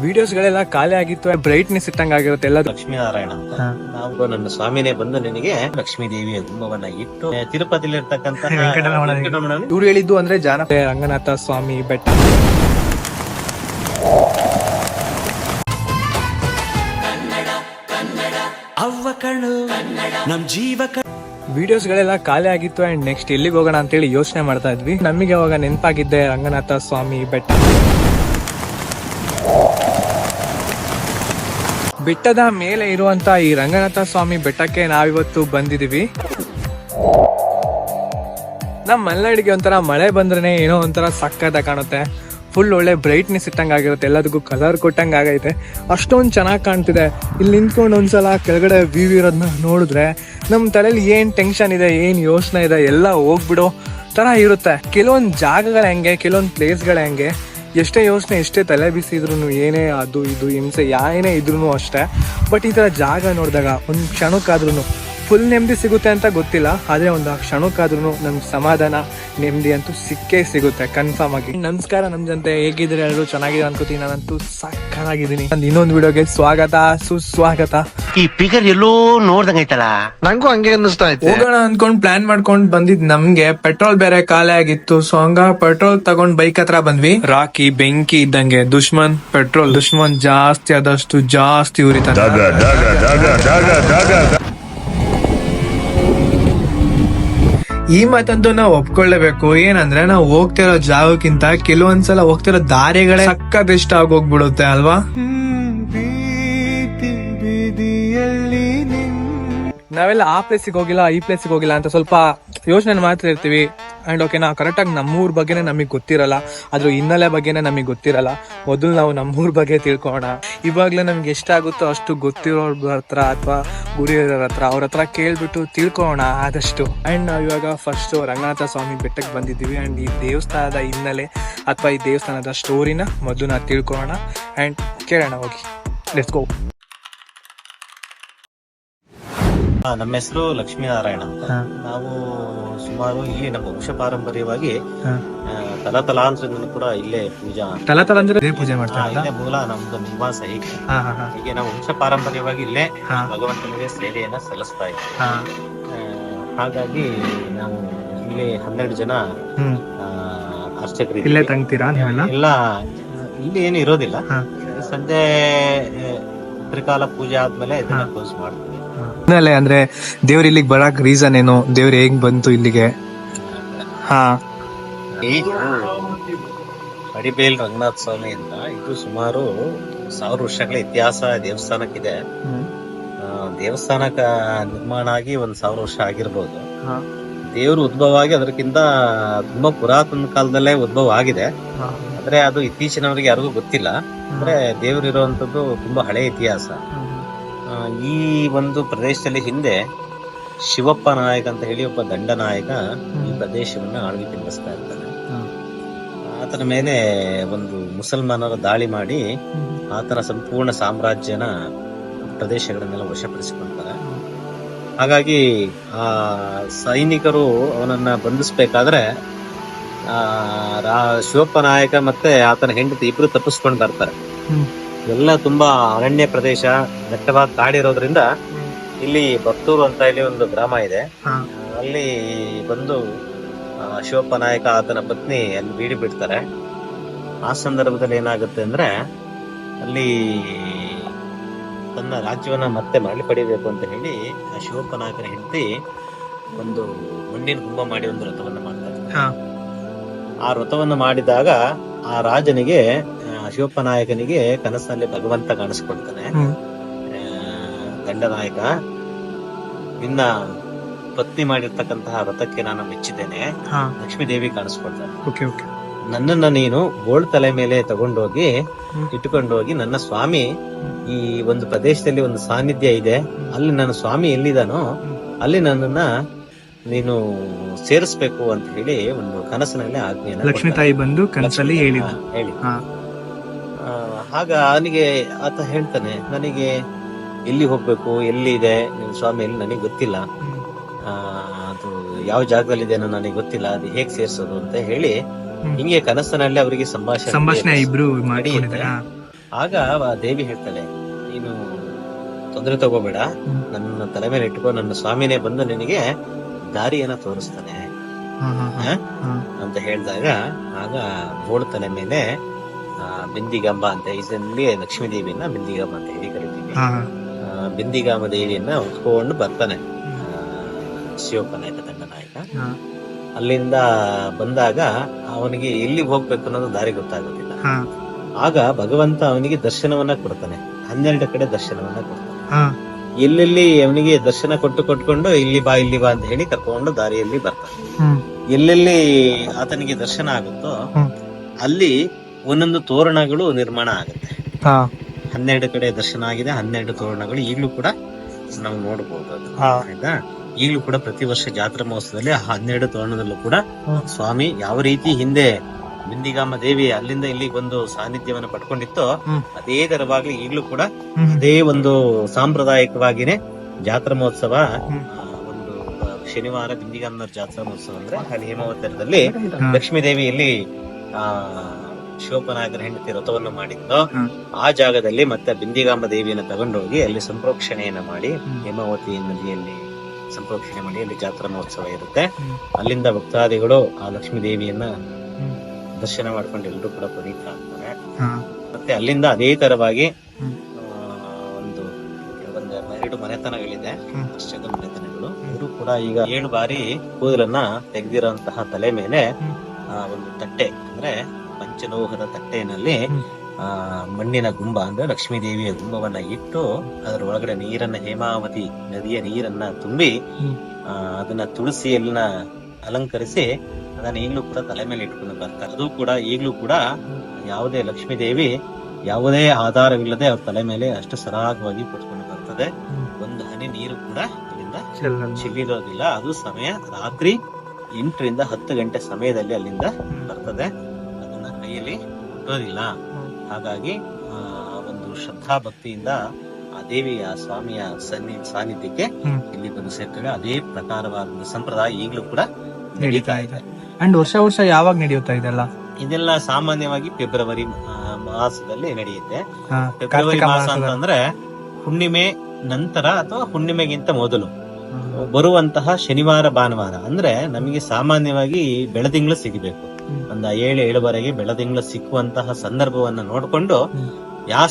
Videos ಗಳೆಲ್ಲ ಖಾಲಿ ಆಗಿತ್ತು ಬ್ರೈಟ್ನೆಸ್ ಇಟ್ಟಂಗ್ ಆಗಿರುತ್ತೆ ಎಲ್ಲ ಲಕ್ಷ್ಮೀನಾರಾಯಣ ಅಂತ. ನಾವು ನನ್ನ ಸ್ವಾಮಿನೇ ಬಂದು ನಿನಗೆ ಲಕ್ಷ್ಮೀ ದೇವಿಯ ಗುಮ್ಮವನ್ನ ಇಟ್ಟು ತಿರುಪತಿಲಿ ಇರ್ತಕ್ಕಂಥ ಇವ್ರು ಹೇಳಿದ್ದು ಅಂದ್ರೆ ಜಾನ ರಂಗನಾಥ ಸ್ವಾಮಿ ಬೆಟ್ಟ. ವಿಡಿಯೋಸ್ಗಳೆಲ್ಲ ಕಣ್ಣು ನಮ್ ಜೀವ ವಿಡಿಯೋಸ್ ಗಳೆಲ್ಲ ಖಾಲಿ ಆಗಿತ್ತು ಅಂಡ್ ನೆಕ್ಸ್ಟ್ ಎಲ್ಲಿಗೆ ಹೋಗೋಣ ಅಂತೇಳಿ ಯೋಚನೆ ಮಾಡ್ತಾ ಇದ್ವಿ. ನಮಗೆ ಅವಾಗ ನೆನಪಾಗಿದ್ದೆ ರಂಗನಾಥ ಸ್ವಾಮಿ ಬೆಟ್ಟ. ಬೆಟ್ಟದ ಮೇಲೆ ಇರುವಂತ ಈ ರಂಗನಾಥ ಸ್ವಾಮಿ ಬೆಟ್ಟಕ್ಕೆ ನಾವಿವತ್ತು ಬಂದಿದೀವಿ ನಮ್ಮ ಮಲೆನಾಡಿಗೆ ಒಂಥರ ಮಳೆ ಬಂದ್ರೆ ಏನೋ ಒಂಥರ ಸಕ್ಕತ್ತ ಕಾಣುತ್ತೆ. ಫುಲ್ ಒಳ್ಳೆ ಬ್ರೈಟ್ನೆಸ್ ಇಟ್ಟಂಗೆ ಆಗಿರುತ್ತೆ ಎಲ್ಲದಕ್ಕೂ ಕಲರ್ ಕೊಟ್ಟಂಗೆ ಆಗೈತೆ. ಅಷ್ಟೊಂದು ಚೆನ್ನಾಗಿ ಕಾಣ್ತಿದೆ. ಇಲ್ಲಿ ನಿಂತ್ಕೊಂಡು ಒಂದ್ಸಲ ಕೆಳಗಡೆ ವ್ಯೂ ಇರೋದನ್ನ ನೋಡಿದ್ರೆ ನಮ್ಮ ತಲೆಯಲ್ಲಿ ಏನು ಟೆನ್ಷನ್ ಇದೆ, ಏನು ಯೋಚನೆ ಇದೆ, ಎಲ್ಲ ಹೋಗ್ಬಿಡೋ ತರ ಇರುತ್ತೆ. ಕೆಲವೊಂದು ಜಾಗಗಳು ಹೆಂಗೆ, ಕೆಲವೊಂದು ಪ್ಲೇಸ್ಗಳು ಹೆಂಗೆ. ಎಷ್ಟೇ ಯೋಚನೆ, ಎಷ್ಟೇ ತಲೆ ಬಿಸಿದ್ರು ಏನೇ ಅದು ಇದು ಹಿಂಸೆ ಏನೇ ಇದ್ರೂ ಅಷ್ಟೇ. ಬಟ್ ಈ ಥರ ಜಾಗ ನೋಡಿದಾಗ ಒಂದು ಕ್ಷಣಕ್ಕಾದ್ರೂ ಫುಲ್ ನೆಮ್ಮದಿ ಸಿಗುತ್ತೆ ಅಂತ ಗೊತ್ತಿಲ್ಲ ಆದ್ರೆ ಒಂದು ಕ್ಷಣಕ್ಕಾದ್ರೂ ನಮ್ಗೆ ಸಮಾಧಾನ ನೆಮ್ಮದಿ ಅಂತೂ ಸಿಕ್ಕೇ ಸಿಗುತ್ತೆ ಕನ್ಫರ್ಮ್ ಆಗಿ. ನಮಸ್ಕಾರ ನಮ್ ಜನತೆ ಹೇಗಿದ್ರೆ ಎಲ್ಲರೂ? ಚೆನ್ನಾಗಿದೆ ಅನ್ಕೋತೀನಿ ನಾನಂತೂ ಸಕ್ಕನಾಗಿದ್ದೀನಿ ನಾನು ಇನ್ನೊಂದು ವಿಡಿಯೋಗೆ ಸ್ವಾಗತ ಸುಸ್ವಾಗತ. ಈ ಫಿಗರ್ ಎಲ್ಲೋ ನೋಡ್ದಂಗೈತಲ್ಲ ನಂಗೂ ಹಂಗೆ ಅನ್ನಿಸ್ತಾ ಇತ್ತು ಹೋಗೋಣ ಅನ್ಕೊಂಡ್ ಪ್ಲಾನ್ ಮಾಡ್ಕೊಂಡ್ ಬಂದಿದ್ ನಮ್ಗೆ ಪೆಟ್ರೋಲ್ ಬೇರೆ ಖಾಲಿ ಆಗಿತ್ತು ಸೊ ಹಂಗ ಪೆಟ್ರೋಲ್ ತಗೊಂಡ್ ಬೈಕ್ ಹತ್ರ ಬಂದ್ವಿ. ರಾಕಿ ಬೆಂಕಿ ಇದ್ದಂಗೆ ದುಶ್ಮನ್ ಪೆಟ್ರೋಲ್. ದುಶ್ಮನ್ ಜಾಸ್ತಿ ಆದಷ್ಟು ಜಾಸ್ತಿ ಉರಿತಾನೆ. ಈ ಮಾತಂತೂ ನಾವು ಒಪ್ಕೊಳ್ಳೇಬೇಕು. ಏನಂದ್ರೆ ನಾವು ಹೋಗ್ತಿರೋ ಜಾಗಕ್ಕಿಂತ ಕೆಲವೊಂದ್ಸಲ ಹೋಗ್ತಿರೋ ದಾರಿಗಳೇ ಸಕ್ಕತ್ ಇಷ್ಟ ಆಗೋಗ್ಬಿಡುತ್ತೆ, ಅಲ್ವಾ? ನಾವೆಲ್ಲ ಆ ಪ್ಲೇಸಿಗೆ ಹೋಗಿಲ್ಲ, ಈ ಪ್ಲೇಸಿಗೆ ಹೋಗಿಲ್ಲ ಅಂತ ಸ್ವಲ್ಪ ಯೋಚನೆ ಮಾತ್ರ ಇರ್ತೀವಿ. ಅಂಡ್ ಓಕೆ ನಾವು ಕರೆಕ್ಟಾಗಿ ನಮ್ಮೂರ ಬಗ್ಗೆನೇ ನಮಗೆ ಗೊತ್ತಿರಲ್ಲ. ಅದ್ರ ಹಿನ್ನೆಲೆ ಬಗ್ಗೆನೇ ನಮಗೆ ಗೊತ್ತಿರಲ್ಲ. ಮೊದಲು ನಾವು ನಮ್ಮೂರ ಬಗ್ಗೆ ತಿಳ್ಕೊಳ್ಳೋಣ ಇವಾಗಲೇ ನಮ್ಗೆ ಎಷ್ಟಾಗುತ್ತೋ ಅಷ್ಟು ಗೊತ್ತಿರೋರ ಹತ್ರ ಅಥವಾ ಗುರಿಯರ ಹತ್ರ ಅವ್ರ ಹತ್ರ ಕೇಳಿಬಿಟ್ಟು ತಿಳ್ಕೊಳ್ಳೋಣ ಆದಷ್ಟು. ಅಂಡ್ ನಾವು ಇವಾಗ ಫಸ್ಟ್ ರಂಗನಾಥ ಸ್ವಾಮಿ ಬೆಟ್ಟಕ್ಕೆ ಬಂದಿದ್ದೀವಿ. ಅಂಡ್ ಈ ದೇವಸ್ಥಾನದ ಹಿನ್ನೆಲೆ ಅಥವಾ ಈ ದೇವಸ್ಥಾನದ ಸ್ಟೋರಿನ ಮೊದಲು ನಾವು ತಿಳ್ಕೊಳ್ಳೋಣ ಅಂಡ್ ಕೇಳೋಣ ಹೋಗಿ. ಲೆಟ್ಸ್ ಗೋ ಆ, ನಮ್ಮ ಹೆಸರು ಲಕ್ಷ್ಮೀನಾರಾಯಣ ಅಂತ. ನಾವು ಸುಮಾರು ಇಲ್ಲಿ ನಮ್ಮ ವಂಶ ಪಾರಂಪರ್ಯವಾಗಿ ತಲತಲಾಂತರದಿಂದ ಕೂಡ ಇಲ್ಲೇ ಪೂಜಾ. ಪೂಜೆ ಮಾಡ್ತಾರೆ ಇಲ್ಲೇ ಮೂಲ ನಮ್ದು ನಿವಾಸ ಹೀಗೆ. ಹೀಗೆ ನಾವು ವಂಶ ಪಾರಂಪರ್ಯವಾಗಿ ಇಲ್ಲೇ ಭಗವಂತನಿಗೆ ಸೇವೆಯನ್ನ ಸಲ್ಲಿಸ್ತಾ ಇದ್ದೀವಿ ಹಾಗಾಗಿ ನಾವು ಇಲ್ಲಿ ಹನ್ನೆರಡು ಜನ ಅರ್ಚಕರು. ಇಲ್ಲೇ ತಂಗ್ತೀರಾ ನೀವೆಲ್ಲ ಎಲ್ಲ ಇಲ್ಲಿ ಏನು ಇರೋದಿಲ್ಲ. ಸಂಜೆ ತ್ರಿಕಾಲ ಪೂಜೆ ಆದ್ಮೇಲೆ ಇದನ್ನ ಕ್ಲೋಸ್ ಮಾಡ್ತೀವಿ. ಹಿನ್ನೆಲೆ ಅಂದ್ರೆ ದೇವ್ರ ಇಲ್ಲಿಗೆ ಬರಕ್ ರೀಸನ್ ಏನು? ದೇವ್ರ ಹೆಂಗ್ ಬಂತು ಇಲ್ಲಿಗೆ? ಹಾ. ಅಡಿಬೇಲ್ ರಂಗನಾಥ ಸ್ವಾಮಿ ಅಂತ ಇದು ಸುಮಾರು ಸಾವಿರ ವರ್ಷಗಳ ಇತಿಹಾಸ ದೇವಸ್ಥಾನಕ್ಕಿದೆ. ದೇವಸ್ಥಾನಕ್ಕ ನಿರ್ಮಾಣ ಆಗಿ ಒಂದ್ ಸಾವಿರ ವರ್ಷ ಆಗಿರ್ಬೋದು. ದೇವರು ಉದ್ಭವ ಆಗಿ ಅದಕ್ಕಿಂತ ತುಂಬಾ ಪುರಾತನ ಕಾಲದಲ್ಲೇ ಉದ್ಭವ ಆಗಿದೆ. ಆದ್ರೆ ಅದು ಇತ್ತೀಚಿನವರಿಗೆ ಯಾರಿಗೂ ಗೊತ್ತಿಲ್ಲ. ಅಂದ್ರೆ ದೇವರು ಇರುವಂತದ್ದು ತುಂಬಾ ಹಳೆ ಇತಿಹಾಸ. ಈ ಒಂದು ಪ್ರದೇಶದಲ್ಲಿ ಹಿಂದೆ ಶಿವಪ್ಪ ನಾಯಕ ಅಂತ ಹೇಳಿ ಒಬ್ಬ ದಂಡ ನಾಯಕ ಈ ಪ್ರದೇಶವನ್ನ ಆಳ್ವಿ ನಡೆಸ್ತಾ ಇರ್ತಾನೆ ಆತನ ಮೇಲೆ ಒಂದು ಮುಸಲ್ಮಾನರ ದಾಳಿ ಮಾಡಿ ಆತನ ಸಂಪೂರ್ಣ ಸಾಮ್ರಾಜ್ಯನ ಪ್ರದೇಶಗಳನ್ನೆಲ್ಲ ವಶಪಡಿಸಿಕೊಳ್ತಾರೆ ಹಾಗಾಗಿ ಆ ಸೈನಿಕರು ಅವನನ್ನ ಬಂಧಿಸ್ಬೇಕಾದ್ರೆ ಶಿವಪ್ಪ ನಾಯಕ ಮತ್ತೆ ಆತನ ಹೆಂಡತಿ ಇಬ್ರು ತಪ್ಪಿಸ್ಕೊಂಡು ಬರ್ತಾರೆ. ಎಲ್ಲ ತುಂಬಾ ಅರಣ್ಯ ಪ್ರದೇಶ ದಟ್ಟವಾದ ಕಾಡಿರೋದ್ರಿಂದ ಇಲ್ಲಿ ಬತ್ತೂರು ಅಂತ ಇಲ್ಲಿ ಒಂದು ಗ್ರಾಮ ಇದೆ. ಅಲ್ಲಿ ಬಂದು ಶಿವಪ್ಪ ನಾಯಕ ಆತನ ಪತ್ನಿ ಅಲ್ಲಿ ಬೀಡಿ ಬಿಡ್ತಾರೆ. ಆ ಸಂದರ್ಭದಲ್ಲಿ ಏನಾಗುತ್ತೆ ಅಂದ್ರೆ ಅಲ್ಲಿ ತನ್ನ ರಾಜ್ಯವನ್ನ ಮತ್ತೆ ಮರಳಿ ಪಡಿಬೇಕು ಅಂತ ಹೇಳಿ ಆ ಶಿವಪ್ಪ ನಾಯಕನ ಹೆಂಡತಿ ಒಂದು ಮಣ್ಣಿನ ಗುಂಬ ಮಾಡಿ ಒಂದು ವ್ರತವನ್ನ ಮಾಡ್ತಾರೆ. ಆ ವ್ರತವನ್ನು ಮಾಡಿದಾಗ ಆ ರಾಜನಿಗೆ ಶಿವಪ್ಪ ನಾಯಕನಿಗೆ ಕನಸಿನಲ್ಲಿ ಭಗವಂತ ಕಾಣಿಸ್ಕೊಳ್ತಾನೆ ದಂಡನಾಯಕ ನಿನ್ನ ಪತ್ನಿ ಮಾಡಿರ್ತಕ್ಕಂತಹ ವ್ರತಕ್ಕೆ ನಾನು ಮೆಚ್ಚಿದ್ದೇನೆ. ಲಕ್ಷ್ಮೀ ದೇವಿ ಕಾಣಿಸ್ಕೊಳ್ತಾನೆ ಓಕೆ ನನ್ನನ್ನ ನೀನು ಗೋಳ್ ತಲೆ ಮೇಲೆ ತಗೊಂಡೋಗಿ. ಇಟ್ಟುಕೊಂಡೋಗಿ ನನ್ನ ಸ್ವಾಮಿ ಈ ಒಂದು ಪ್ರದೇಶದಲ್ಲಿ ಒಂದು ಸಾನ್ನಿಧ್ಯ ಇದೆ. ಅಲ್ಲಿ ನನ್ನ ಸ್ವಾಮಿ ಎಲ್ಲಿದಾನೋ ಅಲ್ಲಿ ನನ್ನನ್ನ ನೀನು ಸೇರಿಸ್ಬೇಕು ಅಂತ ಹೇಳಿ ಒಂದು ಕನಸಿನಲ್ಲಿ ಆಜ್ಞೆ ಲಕ್ಷ್ಮೀ ತಾಯಿ ಬಂದು ಕನಸಲ್ಲಿ ಹೇಳಿ. ಆಗ ಅವನಿಗೆ ಆತ ಹೇಳ್ತಾನೆ ನನಗೆ ಎಲ್ಲಿ ಹೋಗ್ಬೇಕು ಎಲ್ಲಿ ಇದೆ? ನಿನ್ ಸ್ವಾಮಿ ಎಲ್ಲಿ ನನಗೆ ಗೊತ್ತಿಲ್ಲ. ಆ, ಅದು ಯಾವ ಜಾಗದಲ್ಲಿದೆ ಅನ್ನೋ ನನಗೆ ಗೊತ್ತಿಲ್ಲ ಅದು ಹೇಗ್ ಸೇರ್ಸೋದು ಅಂತ ಹೇಳಿ. ಹಿಂಗೆ ಕನಸಿನಲ್ಲಿ ಅವರಿಗೆ ಸಂಭಾಷಣೆ ಸಂಭಾಷಣೆ ಇಬ್ರು ಮಾಡಿ ಆಗ ದೇವಿ ಹೇಳ್ತಾಳೆ ನೀನು ತೊಂದರೆ ತಗೋಬೇಡ ನನ್ನ ತಲೆ ಮೇಲೆ ಇಟ್ಕೋ ನನ್ನ ಸ್ವಾಮಿನೇ ಬಂದು ನಿನಗೆ ದಾರಿಯನ್ನ ತೋರಿಸ್ತಾನೆ? ಅಂತ ಹೇಳಿದಾಗ ಆಗ ಬೋಳ್ ತಲೆ ಮೇಲೆ ಬಿಂದಿಗಂಬ ಅಂತ ಇದರಲ್ಲಿ ಲಕ್ಷ್ಮೀ ದೇವಿಯನ್ನ ಬಿಂದಿಗಂಬ ಅಂತ ಹೇಳಿ ಕರಿತೀವಿ. ಬಿಂದಿಗಾಂಬ ಬಿಂದಿಗಾಮ ದೇವಿಯನ್ನ ಉತ್ಕೊಂಡು ಬರ್ತಾನೆ. ಆ, ಶಿವಪ್ಪ ನಾಯಕ ತಂಡ ನಾಯಕ. ಅಲ್ಲಿಂದ ಬಂದಾಗ ಅವನಿಗೆ ಎಲ್ಲಿ ಹೋಗ್ಬೇಕು ಅನ್ನೋದು ದಾರಿ ಗೊತ್ತಾಗೋದಿಲ್ಲ. ಆಗ ಭಗವಂತ ಅವನಿಗೆ ದರ್ಶನವನ್ನ ಕೊಡ್ತಾನೆ. ಹನ್ನೆರಡು ಕಡೆ ದರ್ಶನವನ್ನ ಕೊಡ್ತಾನೆ. ಎಲ್ಲೆಲ್ಲಿ ಅವನಿಗೆ ದರ್ಶನ ಕೊಟ್ಟು ಕೊಟ್ಕೊಂಡು ಇಲ್ಲಿ ಬಾ ಇಲ್ಲಿ ಬಾ ಅಂತ ಹೇಳಿ ಕರ್ಕೊಂಡು ದಾರಿಯಲ್ಲಿ ಬರ್ತಾನೆ. ಎಲ್ಲೆಲ್ಲಿ ಆತನಿಗೆ ದರ್ಶನ ಆಗುತ್ತೋ ಅಲ್ಲಿ ಒಂದೊಂದು ತೋರಣಗಳು ನಿರ್ಮಾಣ ಆಗುತ್ತೆ. ಹನ್ನೆರಡು ಕಡೆ ದರ್ಶನ ಆಗಿದೆ ಹನ್ನೆರಡು ತೋರಣಗಳು ಈಗಲೂ ಕೂಡ ನಾವು ನೋಡಬಹುದು ಅದು. ಆಯ್ತಾ? ಈಗಲೂ ಕೂಡ ಪ್ರತಿ ವರ್ಷ ಜಾತ್ರಾ ಮಹೋತ್ಸವದಲ್ಲಿ ಹನ್ನೆರಡು ತೋರಣದಲ್ಲೂ ಕೂಡ ಸ್ವಾಮಿ ಯಾವ ರೀತಿ ಹಿಂದೆ ಬಿಂದಿಗಾಮ ದೇವಿ ಅಲ್ಲಿಂದ ಇಲ್ಲಿಗೆ ಒಂದು ಸಾನ್ನಿಧ್ಯವನ್ನು ಪಡ್ಕೊಂಡಿತ್ತು. ಅದೇ ತರವಾಗಿ ಈಗಲೂ ಕೂಡ ಅದೇ ಒಂದು ಸಾಂಪ್ರದಾಯಿಕವಾಗಿನೇ ಜಾತ್ರಾ ಮಹೋತ್ಸವ ಒಂದು ಶನಿವಾರ ಬಿಂದಿಗಾಮನವ್ರ ಜಾತ್ರಾ ಮಹೋತ್ಸವ ಅಂದ್ರೆ ಅಲ್ಲಿ ಹೇಮಾವತರದಲ್ಲಿ ಲಕ್ಷ್ಮೀ ದೇವಿಯಲ್ಲಿ ಆ ಶಿವಪ್ಪನಾಯಕರ ಹೆಂಡತಿ ವ್ರತವನ್ನು ಮಾಡಿದ್ದು. ಆ ಜಾಗದಲ್ಲಿ ಮತ್ತೆ ಬಿಂದಿಗಾಮ ದೇವಿಯನ್ನು ತಗೊಂಡೋಗಿ ಅಲ್ಲಿ ಸಂಪ್ರೋಕ್ಷಣೆಯನ್ನ ಮಾಡಿ ಹ್ಮ್. ಹೇಮಾವತಿ ನದಿಯಲ್ಲಿ ಸಂಪ್ರೋಕ್ಷಣೆ ಮಾಡಿ ಅಲ್ಲಿ ಜಾತ್ರಾ ಮಹೋತ್ಸವ ಇರುತ್ತೆ. ಅಲ್ಲಿಂದ ಭಕ್ತಾದಿಗಳು ಆ ಲಕ್ಷ್ಮೀ ದೇವಿಯನ್ನ. ದರ್ಶನ ಮಾಡ್ಕೊಂಡು ಎಲ್ಲರೂ ಕೂಡ ಪುನೀತ ಆಗ್ತಾರೆ. ಮತ್ತೆ ಅಲ್ಲಿಂದ ಅದೇ ತರವಾಗಿ ಒಂದು ಒಂದು ಎರಡು ಮನೆತನಗಳಿದೆ. ಪಶ್ಚಿಮ ಮನೆತನಗಳು. ಇವರು ಕೂಡ ಈಗ ಏಳು ಬಾರಿ ಕೂದಲನ್ನ ತೆಗೆದಿರುವಂತಹ ತಲೆ ಮೇಲೆ ಆ, ಒಂದು ತಟ್ಟೆ ಅಂದ್ರೆ ಪಂಚಲೋಹದ ತಟ್ಟೆನಲ್ಲಿ ಆ ಮಣ್ಣಿನ ಗುಂಬ ಅಂದ್ರೆ ಲಕ್ಷ್ಮೀ ದೇವಿಯ ಗುಂಬವನ್ನ ಇಟ್ಟು ಅದರ ಒಳಗಡೆ ನೀರನ್ನ ಹೇಮಾವತಿ ನದಿಯ ನೀರನ್ನ ತುಂಬಿ ಅದನ್ನ ತುಳಸಿಯನ್ನ ಅಲಂಕರಿಸಿ ಅದನ್ನ ಈಗಲೂ ಕೂಡ ತಲೆ ಮೇಲೆ ಇಟ್ಕೊಂಡು ಬರ್ತಾರೆ. ಅದು ಕೂಡ ಈಗಲೂ ಕೂಡ ಯಾವುದೇ ಲಕ್ಷ್ಮೀ ದೇವಿ ಯಾವುದೇ ಆಧಾರವಿಲ್ಲದೆ ಅವ್ರ ತಲೆ ಮೇಲೆ ಅಷ್ಟು ಸರಾಗವಾಗಿ ಕೂತ್ಕೊಂಡು ಬರ್ತದೆ. ಒಂದು ಹನಿ ನೀರು ಕೂಡ ಅಲ್ಲಿಂದ ಚೆಲ್ಲಿರೋದಿಲ್ಲ ಅದು ಸಮಯ ರಾತ್ರಿ ಎಂಟರಿಂದ ಹತ್ತು ಗಂಟೆ ಸಮಯದಲ್ಲಿ ಅಲ್ಲಿಂದ ಬರ್ತದೆ. ಅದನ್ನ ಕೈಯಲ್ಲಿ ಮುಟ್ಟೋದಿಲ್ಲ. ಹಾಗಾಗಿ ಒಂದು ಶ್ರದ್ಧಾ ಭಕ್ತಿಯಿಂದ ಆ ದೇವಿಯ ಸ್ವಾಮಿಯ ಸನ್ನಿ ಸಾನ್ನಿಧ್ಯಕ್ಕೆ ಇಲ್ಲಿ ಬಂದು ಸೇರ್ತೇವೆ. ಅದೇ ಪ್ರಕಾರವಾದ ಸಂಪ್ರದಾಯ ಈಗಲೂ ಕೂಡ ನಡೀತಾ ಇದೆ. ಅಂಡ್ ವರ್ಷ ವರ್ಷ ಯಾವಾಗ ನಡೆಯುತ್ತಾ ಇದೆಲ್ಲ? ಇದೆಲ್ಲ ಸಾಮಾನ್ಯವಾಗಿ ಫೆಬ್ರವರಿ ಮಾಸದಲ್ಲಿ ನಡೆಯುತ್ತೆ. ಫೆಬ್ರವರಿ ಮಾಸ ಅಂತಂದ್ರೆ ಹುಣ್ಣಿಮೆ ನಂತರ ಅಥವಾ ಹುಣ್ಣಿಮೆಗಿಂತ ಮೊದಲು. ಬರುವಂತಹ ಶನಿವಾರ ಭಾನುವಾರ. ಅಂದ್ರೆ ನಮಗೆ ಸಾಮಾನ್ಯವಾಗಿ ಬೆಳದಿಂಗಳು ಸಿಗಬೇಕು. ಒಂದ ಏಳು ಏಳುವರೆಗೆ ಬೆಳದಿಂಗಳು ಸಿಕ್ಕುವಂತಹ ಸಂದರ್ಭವನ್ನ ನೋಡ್ಕೊಂಡು ಯಾವ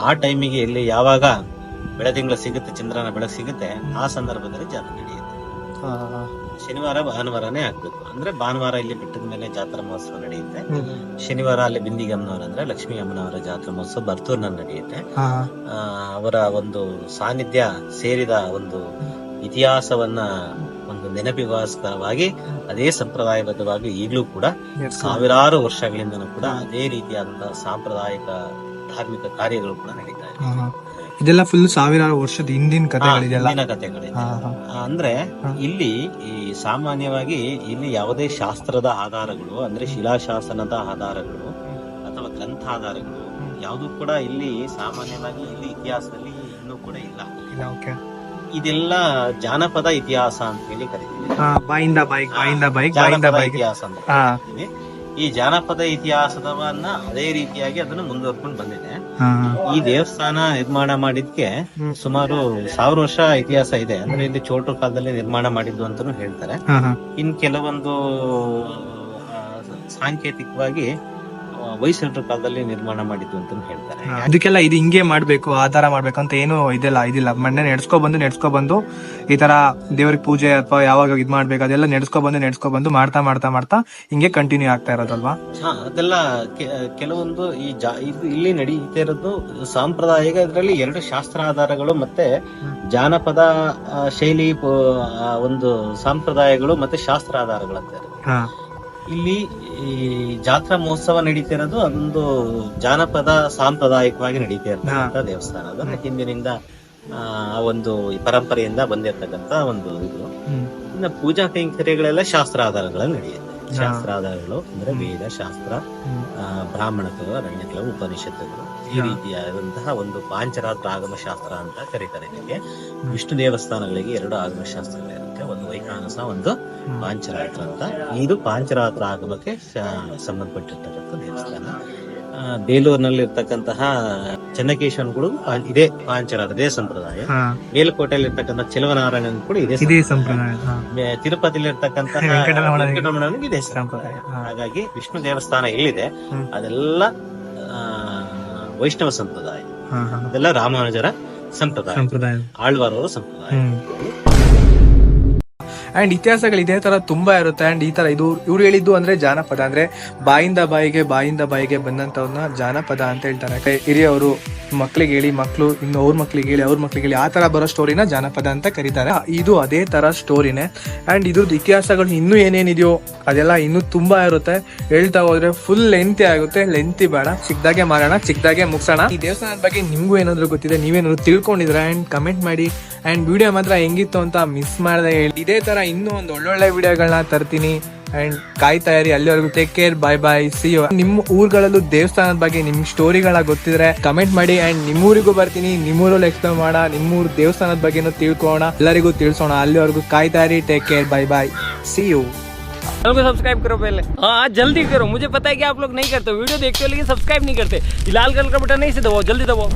ಆ ಟೈಮಿಗೆ ಎಲ್ಲಿ ಯಾವಾಗ ಬೆಳದಿಂಗಳು ಸಿಗುತ್ತೆ ಚಂದ್ರನ ಬೆಳಕು ಸಿಗುತ್ತೆ ಆ ಸಂದರ್ಭದಲ್ಲಿ ಜಾತ್ರೆ ನಡೆಯುತ್ತೆ. ಶನಿವಾರ ಭಾನುವಾರನೇ ಆಗ್ಬೇಕು. ಅಂದ್ರೆ ಭಾನುವಾರ ಇಲ್ಲಿ ಬಿಟ್ಟದ ಮೇಲೆ ಜಾತ್ರಾ ಮಹೋತ್ಸವ ನಡೆಯುತ್ತೆ. ಶನಿವಾರ ಅಲ್ಲಿ ಬಿಂದಿಗಮ್ಮನವರ ಅಂದ್ರೆ ಲಕ್ಷ್ಮೀ ಅಮ್ಮನವರ ಜಾತ್ರಾ ಮಹೋತ್ಸವ ಬರ್ತೂರ್ನಲ್ಲಿ ನಡೆಯುತ್ತೆ. ಆ, ಅವರ ಒಂದು ಸಾನ್ನಿಧ್ಯ ಸೇರಿದ ಒಂದು ಇತಿಹಾಸವನ್ನ ಒಂದು ನೆನಪಿಗೋಸ್ಕರವಾಗಿ ಅದೇ ಸಂಪ್ರದಾಯಬದ್ಧವಾಗಿ ಈಗಲೂ ಕೂಡ. ಸಾವಿರಾರು ವರ್ಷಗಳಿಂದನೂ ಕೂಡ ಅದೇ ರೀತಿಯಾದಂತಹ ಸಾಂಪ್ರದಾಯಿಕ ಧಾರ್ಮಿಕ ಕಾರ್ಯಗಳು ಕೂಡ ನಡೀತಾ ಇದೆ. ಇದೆಲ್ಲ ಫುಲ್ ಸಾವಿರಾರು ವರ್ಷದ ಹಿಂದಿನ ಕಥೆಗಳಿದೆಲ್ಲ ಹಿಂದಿನ. ಅಂದ್ರೆ ಇಲ್ಲಿ ಈ ಸಾಮಾನ್ಯವಾಗಿ ಇಲ್ಲಿ ಯಾವುದೇ ಶಾಸ್ತ್ರದ ಆಧಾರಗಳು ಅಂದ್ರೆ ಶಿಲಾಶಾಸನದ ಆಧಾರಗಳು ಅಥವಾ ಗ್ರಂಥ ಆಧಾರಗಳು ಯಾವುದು ಕೂಡ ಇಲ್ಲಿ ಸಾಮಾನ್ಯವಾಗಿ ಇಲ್ಲಿ ಇತಿಹಾಸದಲ್ಲಿ ಇನ್ನೂ ಕೂಡ ಇಲ್ಲ. ಇದೆಲ್ಲ ಜಾನಪದ ಇತಿಹಾಸ ಅಂತ ಹೇಳಿ ಕರಿತೀವಿ. ಬಾಯಿಂದ ಬಾಯಿ ಬಾಯಿಂದ ಬಾಯಿ ಬಾಯಿಂದ ಬಾಯಿ ಇತಿಹಾಸ ಅಂತ ಈ ಜಾನಪದ ಇತಿಹಾಸದವನ್ನ ಅದೇ ರೀತಿಯಾಗಿ ಅದನ್ನು ಮುಂದುವರ್ಕೊಂಡು ಬಂದಿದೆ. ಈ ದೇವಸ್ಥಾನ ನಿರ್ಮಾಣ ಮಾಡಿದ್ಕೆ ಸುಮಾರು ಸಾವಿರ ವರ್ಷ ಇತಿಹಾಸ ಇದೆ. ಅಂದ್ರೆ ಇಲ್ಲಿ ಚೋಟು ಕಾಲದಲ್ಲಿ ನಿರ್ಮಾಣ ಮಾಡಿದ್ದು ಅಂತಾನು ಹೇಳ್ತಾರೆ. ಇನ್ ಕೆಲವೊಂದು ಸಾಂಕೇತಿಕವಾಗಿ ಹೊಯ್ಸಳರ ಕಾಲದಲ್ಲಿ ನಿರ್ಮಾಣ ಮಾಡಿದ್ದು ಅಂತ ಹೇಳ್ತಾರೆ. ಅದಕ್ಕೆಲ್ಲ ಇದು ಹಿಂಗೆ ಮಾಡ್ಬೇಕು ಆಧಾರ ತರ ಮಾಡ್ಬೇಕು ಅಂತ ಏನು ಇದೆಲ್ಲ ಇದಿಲ್ಲ. ಮಣ್ಣೆ ನೆಡ್ಸ್ಕೊ ಬಂದು ನೆಡ್ಸ್ಕೊ ಬಂದು ಈ ತರ ದೇವ್ರಿಗೆ ಪೂಜೆ ಅಥವಾ ಯಾವಾಗ ಇದ್ ಮಾಡ್ಬೇಕು ಅದೆಲ್ಲ ನೆಡ್ಸ್ಕೊ ಬಂದು ನೆಡ್ಸ್ಕೊ ಬಂದು ಮಾಡ್ತಾ ಮಾಡ್ತಾ ಮಾಡ್ತಾ ಹಿಂಗೆ ಕಂಟಿನ್ಯೂ ಆಗ್ತಾ ಇರೋದಲ್ವಾ? ಹಾ ಅದೆಲ್ಲ ಕೆಲವೊಂದು ಈ ಜಾ ಇದು ಇಲ್ಲಿ ನಡೀತಾ ಇರೋದು ಸಾಂಪ್ರದಾಯಿಕ ಇದರಲ್ಲಿ ಎರಡು ಶಾಸ್ತ್ರ ಆಧಾರಗಳು ಮತ್ತೆ ಜಾನಪದ ಶೈಲಿ ಒಂದು ಸಂಪ್ರದಾಯಗಳು ಮತ್ತೆ ಶಾಸ್ತ್ರ ಆಧಾರಗಳು ಅಂತ ಇರುತ್ತೆ. ಇಲ್ಲಿ ಈ ಜಾತ್ರಾ ಮಹೋತ್ಸವ ನಡೀತಿರೋದು ಅದೊಂದು ಜಾನಪದ ಸಾಂಪ್ರದಾಯಿಕವಾಗಿ ನಡೀತಾ ಇರ್ತಕ್ಕಂಥ ದೇವಸ್ಥಾನ. ಅದನ್ನ ಹಿಂದಿನಿಂದ ಆ ಒಂದು ಈ ಪರಂಪರೆಯಿಂದ ಬಂದಿರತಕ್ಕಂತ ಒಂದು ಇದು. ಇನ್ನು ಪೂಜಾ ಕೈಂಕರ್ಯಗಳೆಲ್ಲ ಶಾಸ್ತ್ರ ಆಧಾರಗಳಲ್ಲಿ ನಡೆಯುತ್ತೆ. ಶಾಸ್ತ್ರ ಆಧಾರಗಳು ಅಂದ್ರೆ ವೇದ ಶಾಸ್ತ್ರ ಬ್ರಾಹ್ಮಣಗಳು ಅರಣ್ಯಗಳು ಉಪನಿಷತ್ತುಗಳು ಈ ರೀತಿಯಾದಂತಹ ಒಂದು ಪಾಂಚರಾತ್ರ ಆಗಮ ಶಾಸ್ತ್ರ ಅಂತ ಕರೀತಾರೆ ಇದಕ್ಕೆ. ವಿಷ್ಣು ದೇವಸ್ಥಾನಗಳಿಗೆ ಎರಡು ಆಗಮ ಶಾಸ್ತ್ರಗಳಿರುತ್ತೆ ಒಂದು ವೈಖಾನಸ ಒಂದು. ಪಾಂಚರಾತ್ರ ಅಂತ. ಇದು ಪಾಂಚರಾತ್ರ ಆಗಮಕ್ಕೆ ಸಂಬಂಧಪಟ್ಟಿರ್ತಕ್ಕಂಥ ದೇವಸ್ಥಾನ. ಬೇಲೂರಿನಲ್ಲಿ ಇರ್ತಕ್ಕಂತಹ ಚೆನ್ನಕೇಶವನ್ಗಳು ಕೂಡ ಇದೇ ಪಾಂಚರಾತ್ರ ಇದೇ ಸಂಪ್ರದಾಯ. ಮೇಲುಕೋಟೆಯಲ್ಲಿ ಇರ್ತಕ್ಕಂಥ ಚೆಲುವನಾರಾಯಣನ್ ಕೂಡ ಇದೇ ಇದೇ ಸಂಪ್ರದಾಯ. ತಿರುಪತಿಲಿ ಇರ್ತಕ್ಕಂತಹ ವೆಂಕಟರಮಣನಿಗೆ ಇದೇ ಸಂಪ್ರದಾಯ. ಹಾಗಾಗಿ ವಿಷ್ಣು ದೇವಸ್ಥಾನ ಎಲ್ಲಿದೆ ಅದೆಲ್ಲ ವೈಷ್ಣವ ಸಂಪ್ರದಾಯ. ಅದೆಲ್ಲ ರಾಮಾನುಜರ ಸಂಪ್ರದಾಯ. ಸಂಪ್ರದಾಯ. ಆಳ್ವಾರವರ ಸಂಪ್ರದಾಯ. ಅಂಡ್ ಇತಿಹಾಸಗಳು ಇದೇ ತರ ತುಂಬಾ ಇರುತ್ತೆ. ಅಂಡ್ ಈ ತರ ಇದು ಇವ್ರು ಹೇಳಿದ್ದು ಅಂದ್ರೆ ಜಾನಪದ. ಅಂದ್ರೆ ಬಾಯಿಂದ ಬಾಯಿಗೆ ಬಾಯಿಂದ ಬಾಯಿಗೆ ಬಂದಂತವ್ರನ್ನ ಜಾನಪದ ಅಂತ ಹೇಳ್ತಾರೆ. ಹಿರಿಯವರು ಮಕ್ಳಿಗೆ ಹೇಳಿ, ಮಕ್ಳು ಇನ್ನು ಅವ್ರ ಮಕ್ಳಿಗೆ ಹೇಳಿ, ಅವ್ರ ಮಕ್ಳಿಗೆ ಹೇಳಿ ಆ ತರ ಬರೋ ಸ್ಟೋರಿನ ಜಾನಪದ ಅಂತ ಕರೀತಾರೆ. ಇದು ಅದೇ ತರ ಸ್ಟೋರಿನೇ ಅಂಡ್ ಇದ್ರದ್ದು ಇತಿಹಾಸಗಳು ಇನ್ನೂ ಏನೇನಿದೆಯೋ ಅದೆಲ್ಲ ಇನ್ನೂ ತುಂಬಾ ಇರುತ್ತೆ. ಹೇಳ್ತಾ ಹೋದ್ರೆ ಫುಲ್ ಲೆಂತಿ ಆಗುತ್ತೆ. ಲೆಂತಿ ಬೇಡ. ಚಿಕ್ಕದಾಗೆ ಮಾರೋಣ ಚಿಕ್ಕದಾಗೆ ಮುಗಿಸೋಣ. ಈ ದೇವಸ್ಥಾನದ ಬಗ್ಗೆ ನಿಮಗೂ ಏನಾದ್ರು ಗೊತ್ತಿದೆ, ನೀವೇನಾದ್ರು ತಿಳ್ಕೊಂಡಿದ್ರೆ ಅಂಡ್ ಕಮೆಂಟ್ ಮಾಡಿ. ಅಂಡ್ ವಿಡಿಯೋ ಮಾತ್ರ ಹೆಂಗಿತ್ತು ಅಂತ ಮಿಸ್ ಮಾಡಿದೆ ಇದೇ ತರ ಇನ್ನೂ ಒಂದು ಒಳ್ಳೊಳ್ಳೆ ವಿಡಿಯೋಗಳನ್ನ ತರ್ತೀನಿ ಅಂಡ್ ಕಾಯ್ತಾ ಇರಿ ಅಲ್ಲಿವರೆಗೂ take care bye bye see you ನಿಮ್ಮ ಊರುಗಳಲ್ಲೂ ದೇವಸ್ಥಾನದ ಬಗ್ಗೆ ನಿಮ್ ಸ್ಟೋರಿಗಳ ಗೊತ್ತಿದ್ರೆ ಕಮೆಂಟ್ ಮಾಡಿ ಅಂಡ್ ನಿಮ್ಮೂರಿಗೂ ಬರ್ತೀನಿ ನಿಮ್ಮೂರಲ್ಲಿ ಎಕ್ಸ್ಪ್ಲೇನ್ ಮಾಡೋಣ ನಿಮ್ಮೂರು ದೇವಸ್ಥಾನದ ಬಗ್ಗೆನೂ ತಿಳ್ಕೊಳ್ಳೋಣ ಎಲ್ಲರಿಗೂ ತಿಳಿಸೋಣ ಅಲ್ಲಿವರೆಗೂ ಕಾಯ್ತಾ ಇರಿ take care bye bye see you channel को सब्सक्राइब करो पहले हाँ जल्दी करो मुझे पता है कि आप लोग नहीं करते वीडियो देखते हो लेकिन सब्सक्राइब नहीं करते ये लाल कलर का बटन नहीं से दबाओ जल्दी दबाओ